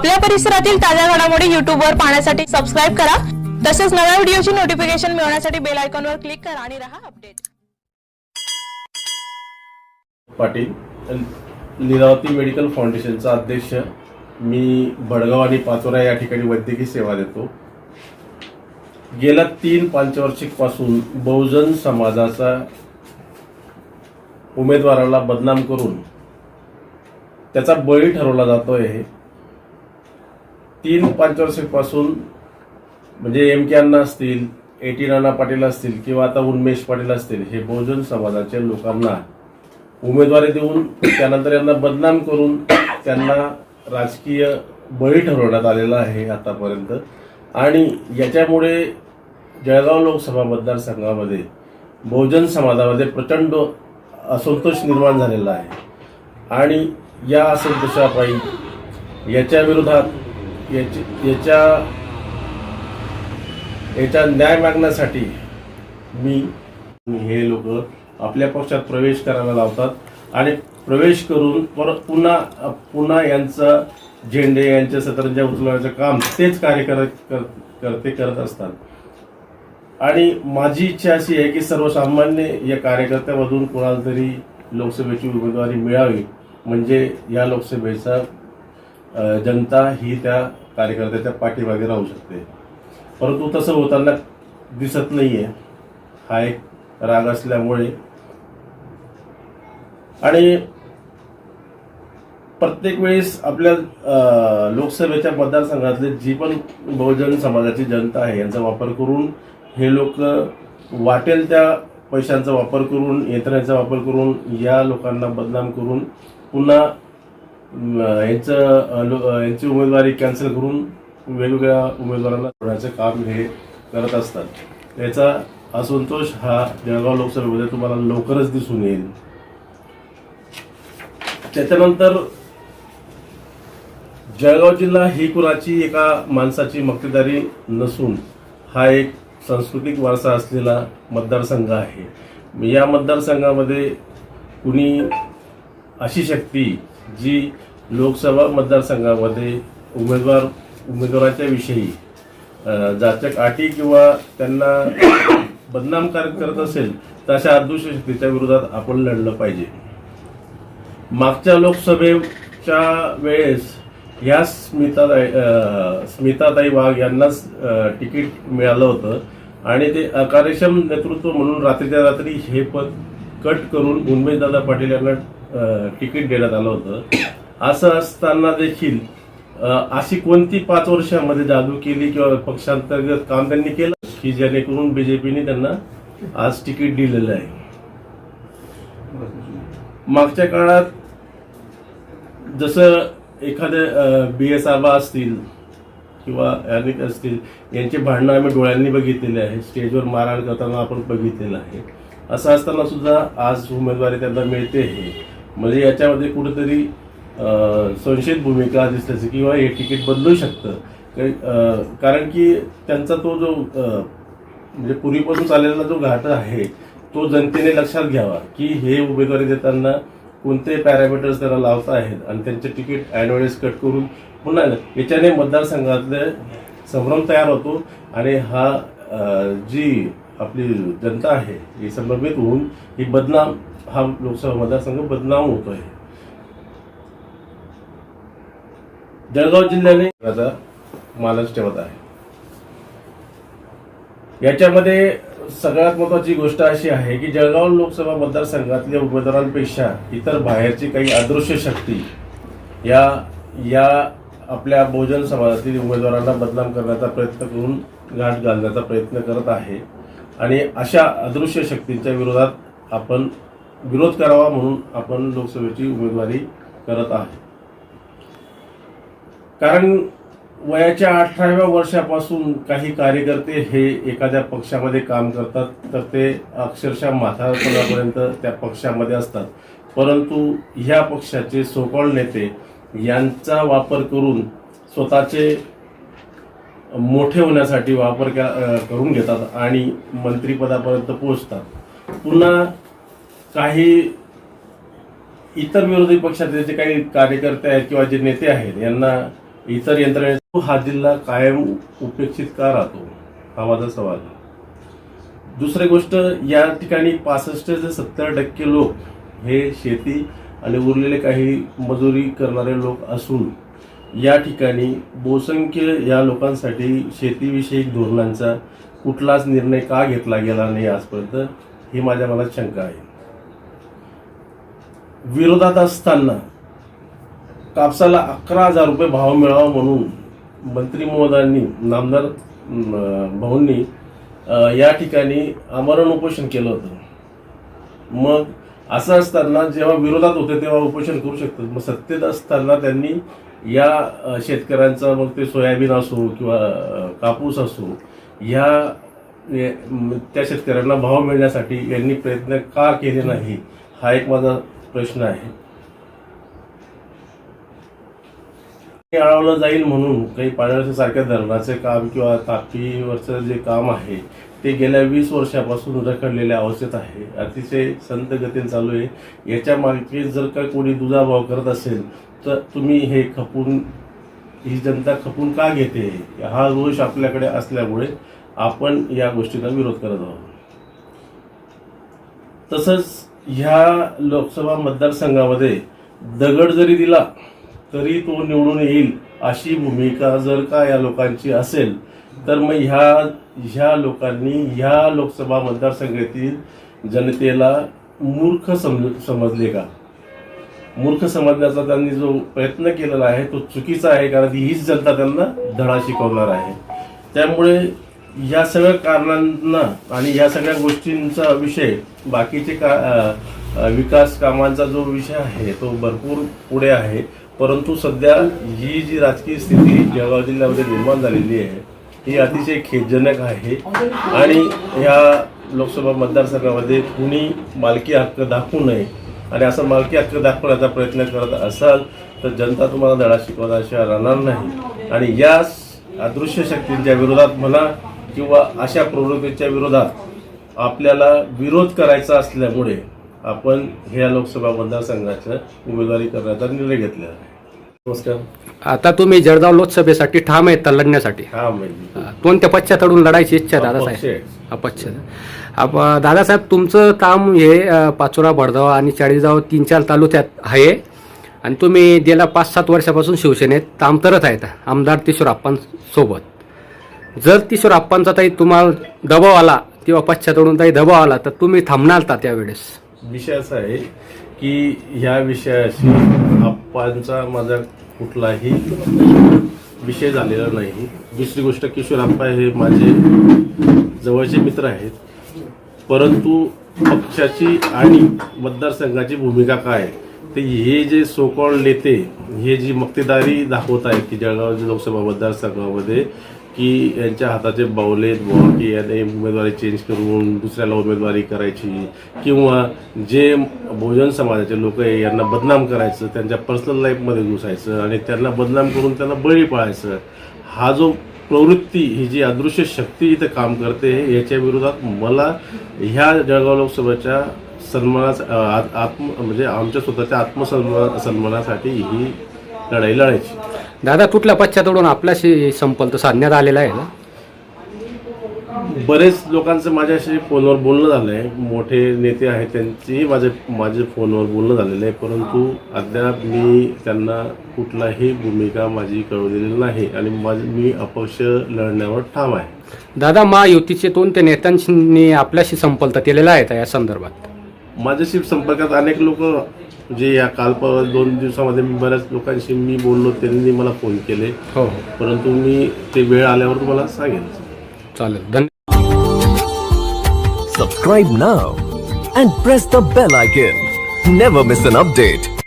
आपल्या परिसरातील ताज्या घडामोडी युट्यूबवर पाहण्यासाठी सबस्क्राईब करा. तसेच नव्या व्हिडिओची नोटिफिकेशन मिळवण्यासाठी बेल आयकॉनवर क्लिक करा आणि राहा अपडेट पाटील लिलावती मेडिकल फाउंडेशनचा अध्यक्ष मी भडगाव आणि पाचोरा या ठिकाणी वैद्यकीय सेवा देतो. गेल्या तीन पंचवार्षिकपासून बहुजन समाजाचा उमेदवाराला बदनाम करून त्याचा बळी ठरवला जातोय तीन पाच पासून म्हणजे एम के अण्णा असतील ए टी नाना पाटील असतील किंवा आता उन्मेश पाटील असतील हे बहुजन समाजाच्या लोकांना उमेदवारी देऊन त्यानंतर यांना बदनाम करून त्यांना राजकीय बळी ठरवण्यात आलेला आहे आतापर्यंत. आणि याच्यामुळे जळगाव लोकसभा मतदारसंघामध्ये बहुजन समाजामध्ये प्रचंड असंतोष निर्माण झालेला आहे. आणि या असंतोषापायी याच्या विरोधात याची याच्या याचा न्याय मागण्यासाठी मी हे लोक आपल्या पक्षात प्रवेश करायला लावतात आणि प्रवेश करून परत पुन्हा पुन्हा यांचं झेंडे यांच्या सतरंजा उचलण्याचं काम तेच कार्य कर- करते करत असतात. आणि माझी इच्छा अशी आहे की सर्वसामान्य या कार्यकर्त्यामधून कोणाला तरी लोकसभेची उमेदवारी मिळावी. म्हणजे या लोकसभेचा जनता ही त्या कार्यकर्त्याच्या पाठीमागे राहू शकते. परंतु तसं होताना दिसत नाहीये. हा एक राग असल्यामुळे. आणि प्रत्येक वेळेस आपल्या लोकसभेच्या मतदारसंघातले जी पण बहुजन समाजाची जनता आहे यांचा वापर करून हे लोक वाटेल त्या पैशांचा वापर करून यंत्रणेचा वापर करून या लोकांना बदनाम करून पुन्हा यांचं यांची उमेदवारी कॅन्सल करून वेगवेगळ्या उमेदवारांना सोडण्याचं काम हे करत असतात. याचा असंतोष हा जळगाव लोकसभेमध्ये तुम्हाला लवकरच दिसून येईल. त्याच्यानंतर जळगाव जिल्हा ही कुणाची एका माणसाची मक्तेदारी नसून हा एक सांस्कृतिक वारसा असलेला मतदारसंघ आहे. या मतदारसंघामध्ये कुणी अशी शक्ती जी लोकसभा मतदारसंघामध्ये उमेदवार उमेदवाराच्या विषयी जाचक अटी किंवा त्यांना बदनाम करत असेल तर अशा अदृश्य विरोधात आपण लढलं पाहिजे. मागच्या लोकसभेच्या वेळेस या स्मिताताई स्मिताताई वाघ यांनाच तिकीट मिळालं होतं. आणि ते अकार्यक्षम नेतृत्व म्हणून रात्रीच्या रात्री हे पद कट करून उन्मेशदादा पाटील यांना तिकीट देण्यात आलं होतं. असं असताना देखील अशी कोणती पाच वर्षामध्ये जादू केली किंवा पक्षांतर्गत काम त्यांनी केलं? की जेणेकरून बीजेपीने त्यांना आज तिकीट दिलेलं आहे. मागच्या काळात जसं एखाद्या बी एस आबा असतील किंवा अनेक असतील यांचे भांडणं आम्ही डोळ्यांनी बघितलेली आहे. स्टेजवर मारहाण करताना आपण बघितलेलं आहे. असं असताना सुद्धा आज उमेदवारी त्यांना मिळते हे. म्हणजे याच्यामध्ये कुठेतरी संशयित भूमिका दिसल्याचं किंवा हे तिकीट बदलू शकतं. कारण की त्यांचा तो जो म्हणजे पूर्वीपासून चाललेला जो घाट आहे तो जनतेने लक्षात घ्यावा की हे उमेदवारी देताना कोणते पॅरामीटर्स त्याला लावता आहेत आणि त्यांचे तिकीट ॲडव्हान्स कट करून पुन्हा याच्याने मतदारसंघातले संभ्रम तयार होतो आणि हा जी आपली जनता आहे ही समर्पित होऊन ही बदनाम हा लोकसभा मतदारसंघ बदनाम होतो आहे जळगाव जिल्ह्याने मालच ठेवत आहे. याच्यामध्ये सगळ्यात महत्वाची गोष्ट अशी आहे की जळगाव लोकसभा मतदारसंघातल्या उमेदवारांपेक्षा इतर बाहेरची काही अदृश्य शक्ती या या आपल्या बहुजन समाजातील उमेदवारांना बदनाम करण्याचा प्रयत्न करून गाठ घालण्याचा प्रयत्न करत आहे. आणि अशा अदृश्य शक्तींच्या विरोधात आपण विरोध करावा म्हणून आपण लोकसभेची उमेदवारी करत आहे. कारण वयाच्या अठराव्या वर्षापासून काही कार्यकर्ते हे एखाद्या पक्षामध्ये काम करतात तर ते अक्षरशः म्हातारपणापर्यंत त्या पक्षामध्ये असतात. परंतु ह्या पक्षाचे सोकॉल नेते यांचा वापर करून स्वतःचे मोठे होण्यासाठी वापर करून घेतात आणि मंत्रिपदापर्यंत पोहोचतात. पुन्हा काही इतर विरोधी पक्षाचे जे काही कार्यकर्ते आहेत किंवा जे नेते आहेत यांना इतर यंत्रणेत हा जिल्हा कायम उपेक्षित का राहतो? हा माझा सवाल दुसरी गोष्ट या ठिकाणी पासष्ट ते सत्तर टक्के लोक हे शेती आणि उरलेले काही मजुरी करणारे लोक असून या ठिकाणी बहुसंख्य या लोकांसाठी शेतीविषयक धोरणांचा कुठलाच निर्णय का घेतला गेला नाही आजपर्यंत ही माझ्या मनात शंका आहे. विरोधात असताना कापसाला अकरा हजार रुपये भाव मिळावा म्हणून मंत्री महोदयांनी नामदार भाऊंनी या ठिकाणी आमरण उपोषण केलं होतं. मग असं असताना जेव्हा विरोधात होते तेव्हा उपोषण करू शकतात. मग सत्तेत असताना त्यांनी या शेतकऱ्यांचा मग ते सोयाबीन असो किंवा कापूस असो ह्या त्या शेतकऱ्यांना भाव मिळण्यासाठी यांनी प्रयत्न का केले नाही? हा एक माझा प्रश्न आहे. हे जाईल म्हणून काही पाण्याच्या सारख्या धरणाचे काम किंवा तापीवरचं जे काम आहे ते गेल्या वीस वर्षापासून रखडलेल्या अवस्थेत आहे. अतिशय संत गतीने चालू आहे. याच्या मागे जर का कोणी दुजाभाव करत असेल तर तुम्ही हे खपून ही जनता खपून का घेते? हा रोष आपल्याकडे असल्यामुळे आपण या गोष्टीला विरोध करत आहोत. तसंच ह्या लोकसभा मतदारसंघामध्ये दगड जरी दिला तरी तो निवडून येईल अशी भूमिका जर का या लोकांची असेल तर मग ह्या ह्या लोकांनी ह्या लोकसभा मतदारसंघातील जनतेला मूर्ख समज समजले का? मूर्ख समजण्याचा त्यांनी जो प्रयत्न केलेला आहे तो चुकीचा आहे कारण हीच जनता त्यांना धडा शिकवणार आहे. त्यामुळे या सगळ्या कारणांना आणि या सगळ्या गोष्टींचा विषय बाकीचे का विकास कामांचा जो विषय आहे तो भरपूर पुढे आहे. परंतु सध्या ही जी राजकीय स्थिती जळगाव जिल्ह्यामध्ये निर्माण झालेली आहे ही अतिशय खेदजनक आहे. आणि ह्या लोकसभा मतदारसंघामध्ये कुणी मालकी हक्क दाखवू नये आणि असं मालकी हक्क दाखवण्याचा प्रयत्न करत असाल तर जनता तुम्हाला धडा शिकवण्याशिवाय राहणार नाही. आणि या अदृश्य शक्तींच्या विरोधात म्हणा किंवा अशा प्रवृत्तीच्या विरोधात आपल्याला विरोध करायचा असल्यामुळे आपण ह्या लोकसभा मतदारसंघाच्या उमेदवारी करण्याचा निर्णय घेतलेला आहे. नमस्कार. आता तुम्ही जळगाव लोकसभेसाठी ठाम आहेत तर लढण्यासाठी. कोणत्या पश्चातडून लढायची इच्छा दादासाहेब. अपक्ष दादासाहेब तुमचं काम हे पाचोरा बडगाव आणि चाळीसगाव तीन चार तालुक्यात आहे. आणि तुम्ही गेल्या पाच सात वर्षापासून शिवसेनेत काम करत आहेत. आमदार किशोरप्पांसोबत जर किशोरप्पांचा काही तुम्हाला दबाव आला किंवा पश्चातडून काही दबाव आला तर तुम्ही थांबणार का त्यावेळेस? विषय असा आहे की ह्या विषयाशी आप्पांचा माझा कुठलाही विषय झालेला नाही. दुसरी गोष्ट किशोर आप्पा हे माझे जवळचे मित्र आहेत. परंतु पक्षाची आणि मतदारसंघाची भूमिका काय? ते हे जे सोकॉल नेते हे जी मक्तेदारी दाखवत आहेत की जळगाव लोकसभा मतदारसंघामध्ये की यांच्या हाताचे बावलेत बुवा की याने उमेदवारी चेंज करून दुसऱ्याला उमेदवारी करायची किंवा जे बहुजन समाजाचे लोक आहे यांना बदनाम करायचं त्यांच्या पर्सनल लाईफमध्ये घुसायचं आणि त्यांना बदनाम करून त्यांना बळी पाळायचं हा जो प्रवृत्ती ही जी अदृश्य शक्ती इथं काम करते याच्या विरोधात मला ह्या जळगाव लोकसभेच्या सन्मानास आत- आत्म म्हणजे आमच्या स्वतःच्या आत्मसन्मान सन्मानासाठी ही लढाई लढायची. दादा कुठल्या पश्चातडून आपल्याशी संपर्क साधण्यात आलेला आहे ना? बरेच लोकांचं माझ्याशी फोनवर बोलणं झालं आहे मोठे नेते आहेत त्यांचेही माझे माझे फोनवर बोलणं झालेलं आहे. परंतु अद्याप मी त्यांना कुठलाही भूमिका माझी कळवलेली नाही आणि माझी मी अपक्ष लढण्यावर ठाम आहे. दादा महायुतीचे कोणत्या नेत्यांनी आपल्याशी संपर्क केलेला आहे या संदर्भात? माझ्याशी संपर्कात अनेक लोक जे या काल दोन दिवसामध्ये मी बऱ्याच लोकांशी मी बोललो त्यांनी मला फोन केले हो हो परंतु मी ते वेळ आल्यावर तुम्हाला सांगेन चालेल धन्यवाद Subscribe now and press the bell icon. Never miss an update.